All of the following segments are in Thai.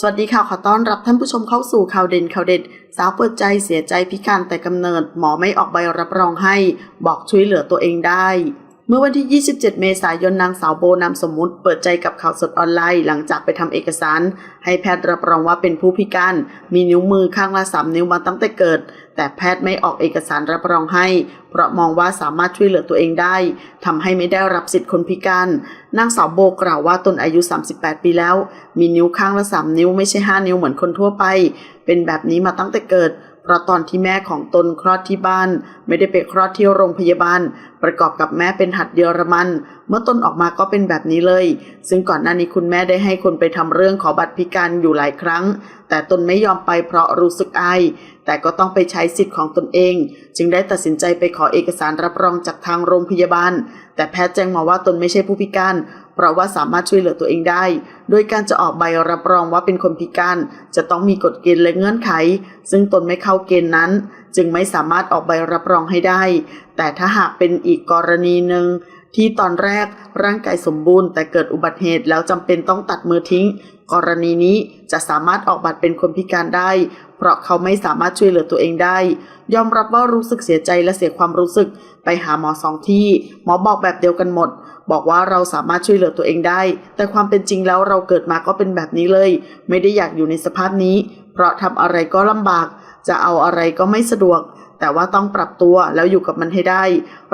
สวัสดีค่ะ ขอต้อนรับท่านผู้ชมเข้าสู่ข่าวเด่นข่าวเด็ด สาวเปิดใจเสียใจพิการแต่กำเนิด หมอไม่ออกใบรับรองให้ บอกช่วยเหลือตัวเองได้ เมื่อวันที่ 27 เมษายนนางสาวโบนามสมมุติ เปิดใจกับข่าวสดออนไลน์ หลังจากไปทำเอกสาร ให้แพทย์รับรองว่าเป็นผู้พิการ มีนิ้วมือข้างละสามนิ้วมาตั้งแต่เกิด แต่แพทย์ไม่ออกเอกสารรับรองให้ เพราะมองว่าสามารถช่วยเหลือตัวเองได้ทำให้ไม่ได้รับสิทธิ์คนพิการ นางสาวโบกล่าวว่าตนอายุ 38 ปีแล้ว มีนิ้วข้างละ3นิ้วไม่ใช่ 5 นิ้วเหมือนคนทั่วไป เป็นแบบนี้มาตั้งแต่เกิด เพราะตอนที่แม่ของตนคลอดที่บ้าน ไม่ได้ไปคลอดที่โรงพยาบาล ประกอบกับแม่เป็นหัดเยอรมัน เมื่อตนออกมาก็เป็นแบบนี้เลย ซึ่งก่อนหน้านี้คุณแม่ได้ให้คนไปทำเรื่องขอบัตรพิการอยู่หลายครั้ง แต่ตนไม่ยอมไปเพราะรู้สึกอาย แต่ก็ต้องไปใช้สิทธิ์ของตนเอง จึงได้ตัดสินใจไปขอเอกสารรับรองจากทางโรงพยาบาล แต่แพทย์แจ้งมาว่าตนไม่ใช่ผู้พิการ เพราะว่าสามารถช่วยเหลือตัวเองได้ โดยการจะออกใบรับรองว่าเป็นคนพิการ จะต้องมีกฎเกณฑ์และเงื่อนไข ซึ่งตนไม่เข้าเกณฑ์นั้น จึงไม่สามารถออกใบรับรองให้ได้ แต่ถ้าหากเป็นอีกกรณีหนึ่ง ที่ตอนแรกร่างกายสมบูรณ์ แต่เกิดอุบัติเหตุแล้วจำเป็นต้องตัดมือทิ้ง กรณีนี้จะสามารถออกบัตรเป็นคนพิการได้ เพราะเขาไม่สามารถช่วยเหลือตัวเองได้ ยอมรับว่ารู้สึกเสียใจและเสียความรู้สึก ไปหาหมอสองที่ หมอบอกแบบเดียวกันหมด บอกว่าเราสามารถช่วยเหลือตัวเองได้ แต่ความเป็นจริงแล้วเราเกิดมาก็เป็นแบบนี้เลย ไม่ได้อยากอยู่ในสภาพนี้ เพราะทำอะไรก็ลำบาก จะเอาอะไรก็ไม่สะดวก แต่ว่าต้องปรับตัวแล้วอยู่กับมันให้ได้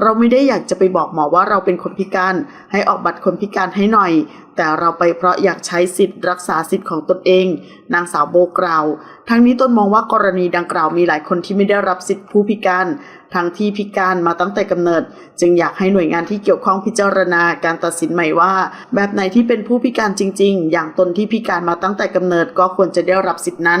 เราไม่ได้อยากจะไปบอกหมอว่าเราเป็นคนพิการ ให้ออกบัตรคนพิการให้หน่อย แต่เราไปเพราะอยากใช้สิทธิ์รักษาสิทธิ์ของตนเอง นางสาวโบกล่าว ทั้งนี้ตนมองว่ากรณีดังกล่าวมีหลายคนที่ไม่ได้รับสิทธิผู้พิการ ทั้งที่พิการมาตั้งแต่กำเนิด จึงอยากให้หน่วยงานที่เกี่ยวข้องพิจารณาการตัดสินใหม่ว่า แบบไหนที่เป็นผู้พิการจริง ๆ อย่างตนที่พิการมาตั้งแต่กำเนิดก็ควรจะได้รับสิทธินั้น